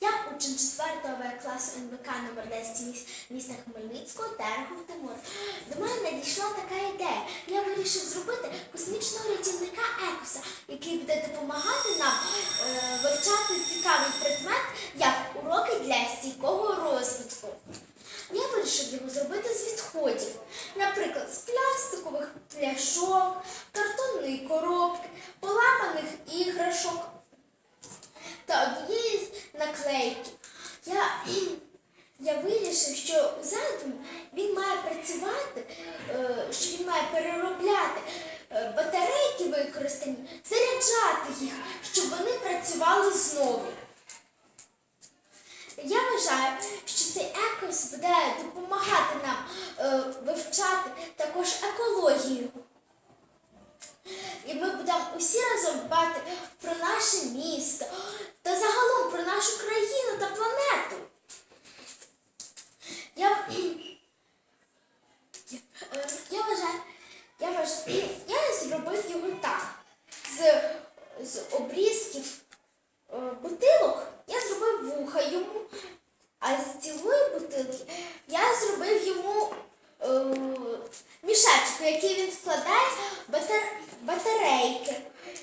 Я учень 4 В класу НВК номер 10 міс- міста Хмельницького Терехов Тимур. До мене надійшла така ідея. Я вирішив зробити космічного рятівника Екоса, який буде допомагати нам е, вивчати цікавий предмет, як уроки для стійкого розвитку. Я вирішив його зробити з відходів, наприклад, з пластикових пляшок, картонної коробки, поламаних іграшок та однієї наклейки. Я, я вирішив, що задум він має працювати, е, що він має переробляти е, батарейки використані, заряджати їх, щоб вони працювали знову. Я вважаю, що цей екос буде допомагати нам е, вивчати також екологію. І ми будемо усі разом дбати про наше місто та загалом про нашу країну та планету. Я, е, я вважаю, я вважаю, я зробив його так. З, з обрізків е, бутилок я зробив вуха йому, а з цілої бутилки я зробив йому е, мішечок, який він складає батар, батарейки.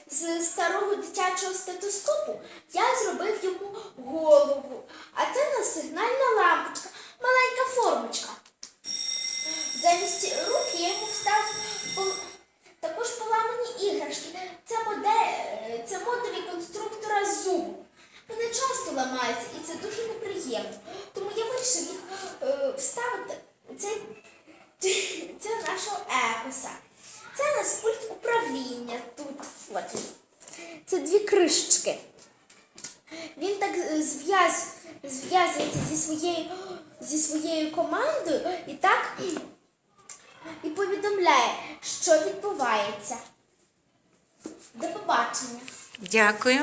З старого дитячого стетоскопу я зробив йому голову. А це в нас сигнальна лампочка, маленька формочка. Замість рук я йому вставив ламаються і це дуже неприємно. Тому я вирішив їх е, вставити у цей це нашого екоса. Це у нас пульт управління тут. От. Це дві кришечки. Він так е, зв'яз, зв'язується зі своєю, зі своєю командою і так і повідомляє, що відбувається. До побачення. Дякую.